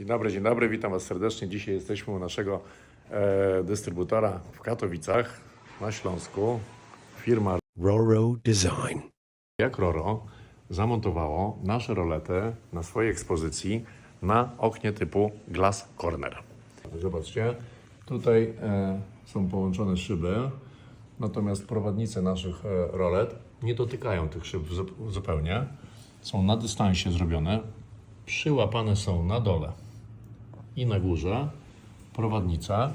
Dzień dobry, dzień dobry, witam Was serdecznie. Dzisiaj jesteśmy u naszego e, dystrybutora w Katowicach na Śląsku. Firma Roro Design. jak Roro zamontowało nasze rolety na swojej ekspozycji na oknie typu Glass Corner. Zobaczcie, tutaj e, są połączone szyby, natomiast prowadnice naszych e, rolet nie dotykają tych szyb zu- zupełnie. Są na dystansie zrobione, przyłapane są na dole i na górze. Prowadnica.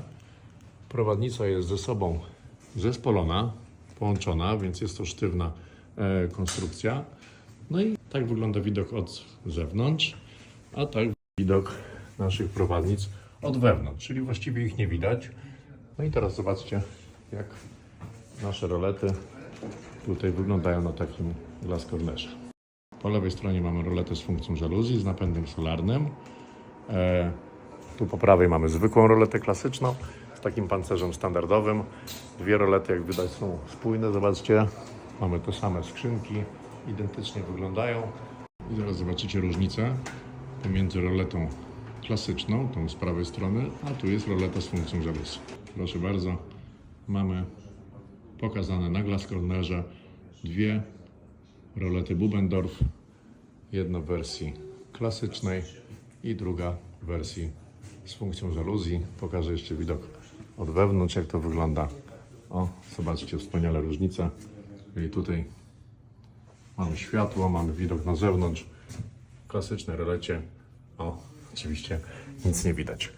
Prowadnica jest ze sobą zespolona, połączona, więc jest to sztywna e, konstrukcja. No i tak wygląda widok od zewnątrz, a tak widok naszych prowadnic od wewnątrz, czyli właściwie ich nie widać. No i teraz zobaczcie, jak nasze rolety tutaj wyglądają na takim glass cornerze. Po lewej stronie mamy roletę z funkcją żaluzji, z napędem solarnym. Tu po prawej mamy zwykłą roletę klasyczną z takim pancerzem standardowym. Dwie rolety, jak widać, są spójne. Zobaczcie, mamy te same skrzynki, identycznie wyglądają. I zaraz zobaczycie różnicę pomiędzy roletą klasyczną, tą z prawej strony, a tu jest roleta z funkcją żaluzji. Proszę bardzo, mamy pokazane na glass cornerze dwie rolety Bubendorf. Jedna w wersji klasycznej i druga w wersji z funkcją żaluzji. Pokażę jeszcze widok od wewnątrz, jak to wygląda. O, zobaczcie, wspaniale różnice. Czyli tutaj mamy światło, mamy widok na zewnątrz. W klasycznej rolecie, o, oczywiście nic nie widać.